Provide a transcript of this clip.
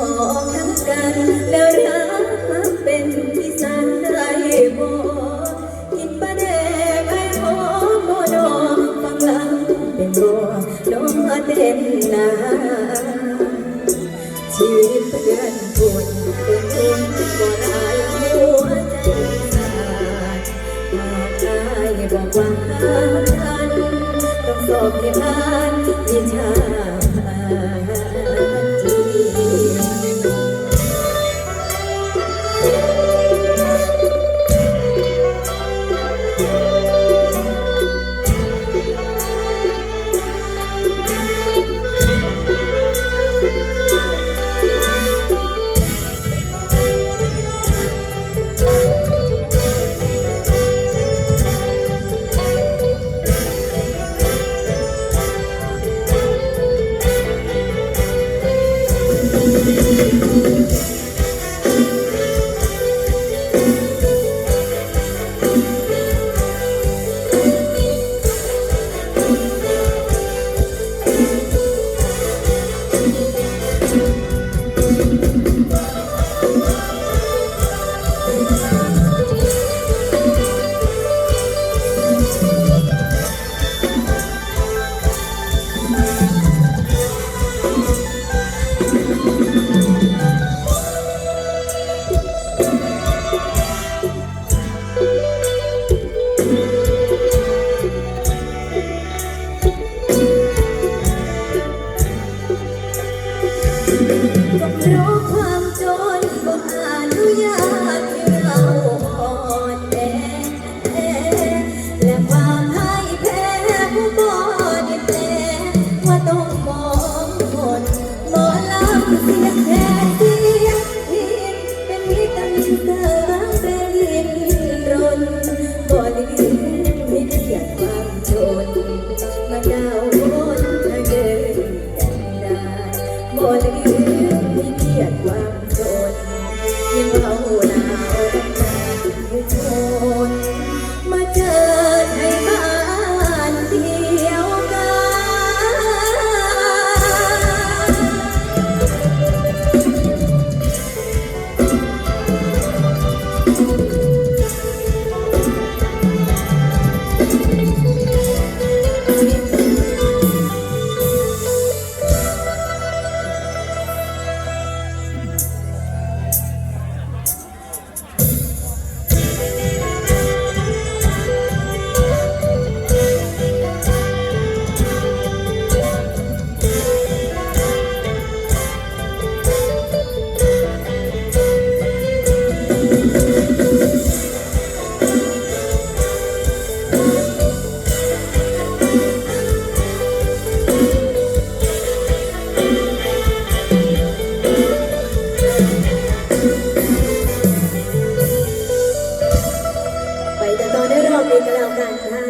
บอกทั้งกันแล้วรักเป็น Allah. ก็เพราะความจนก็อนุญาตให้เราอ่อนแอและความให้แพ้ผู้บ่ได้แปลว่าต้องมองคนหมอลำเสียแท้เสียงพินเป็นวิตามินเสริมเป็นลินรนบ่ได้ลิ้นไม่เกียดความจนมาดาววน Lebih.